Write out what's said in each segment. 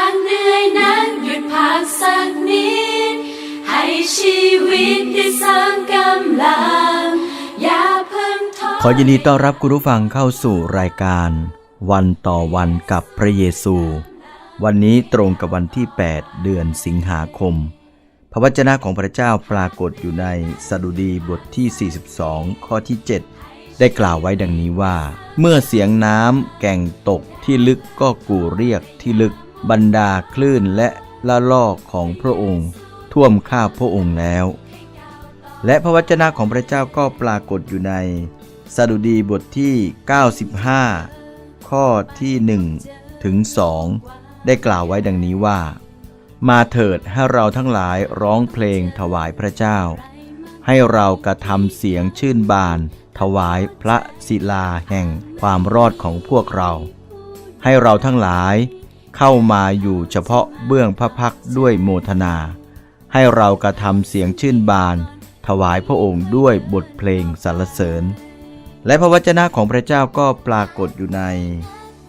ากเหนื่อยนั้นหยุดพักสักนิด ให้ชีวิตได้สร้างกำลัง อย่าเพิ่งท้อขอยินดีต้อนรับคุณผู้ฟังเข้าสู่รายการ วันต่อวันกับพระเยซู วันนี้ตรงกับวันที่ 8 เดือนสิงหาคม พระวจนะของพระเจ้าปรากฏอยู่ในสดุดีบทที่ 42 ข้อที่ 7ได้กล่าวไว้ดังนี้ว่า เมื่อเสียงน้ำแก่งตกที่ลึกก็กูเรียกที่ลึก บรรดาคลื่นและละลอกของพระองค์ ท่วมข้าพระองค์แล้ว และพระวจนะของพระเจ้าก็ปรากฏอยู่ในสดุดีบทที่ 95 ข้อที่ 1 ถึง 2 ได้กล่าวไว้ดังนี้ว่า มาเถิดให้เราทั้งหลายร้องเพลงถวายพระเจ้า ให้เรากระทำเสียงชื่นบาน ถวายพระศิลาแห่งความรอดของพวกเรา ให้เราทั้งหลาย เข้ามาอยู่เฉพาะเบื้องพระพักด้วยโมทนา ให้เรากระทำเสียงชื่นบาน ถวายพระองค์ด้วยบทเพลงสรรเสริญ และพระวจนะของพระเจ้าก็ปรากฏอยู่ใน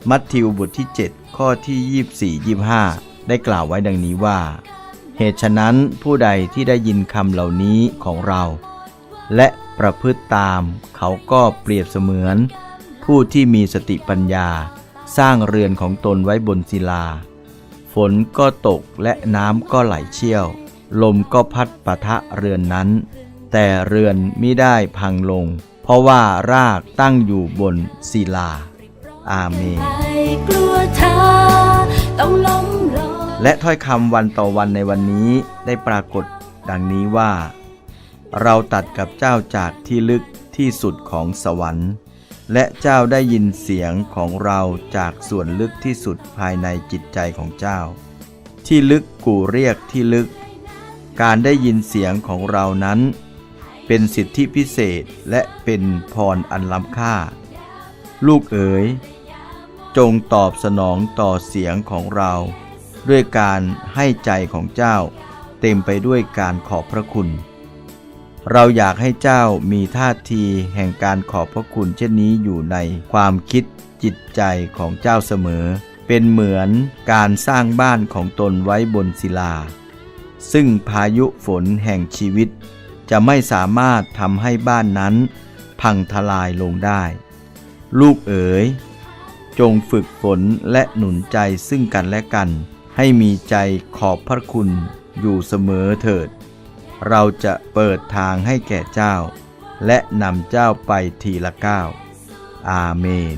มัทธิวบทที่ 7 ข้อที่ 24 25 ได้กล่าวไว้ดังนี้ว่า เหตุฉะนั้นผู้ใดที่ได้ยินคำเหล่านี้ของเรา และประพฤติตามเขาก็เปรียบเสมือน ผู้ที่มีสติปัญญา สร้างเรือนของตนไว้บนศิลา ฝนก็ตกและน้ำก็ไหลเชี่ยว ลมก็พัดปะทะเรือนนั้น แต่เรือนมิได้พังลง เพราะว่ารากตั้งอยู่บนศิลา อาเมนไม่กลัวเธอต้องล้มลงและถ้อยคำวันต่อวันในวันนี้ได้ปรากฏดังนี้ว่า เราตัดกับเจ้าจากที่ลึกที่สุดของสวรรค์ และเจ้าได้ยินเสียงของเราจากส่วนลึกที่สุดภายในจิตใจของเจ้า ที่ลึกกูเรียกที่ลึก การได้ยินเสียงของเรานั้น เป็นสิทธิพิเศษและเป็นพรอันล้ำค่า ลูกเอ๋ย จงตอบสนองต่อเสียงของเรา ด้วยการให้ใจของเจ้า เต็มไปด้วยการขอบพระคุณ เราอยากให้เจ้ามีท่าทีแห่งการขอบพระคุณเช่นนี้อยู่ในความคิดจิตใจของเจ้าเสมอ เป็นเหมือนการสร้างบ้านของตนไว้บนศิลา ซึ่งพายุฝนแห่งชีวิต จะไม่สามารถทำให้บ้านนั้น พังทลายลงได้ ลูกเอ๋ย จงฝึกฝนและหนุนใจซึ่งกันและกัน ให้มีใจขอบพระคุณอยู่เสมอเถิด เราจะเปิดทางให้แก่เจ้า และนำเจ้าไปทีละก้าว อาเมน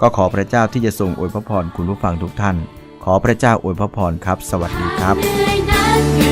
ก็ขอพระเจ้าที่จะทรงอวยพระพรคุณผู้ฟังทุกท่าน ขอพระเจ้าอวยพระพรครับ สวัสดีครับ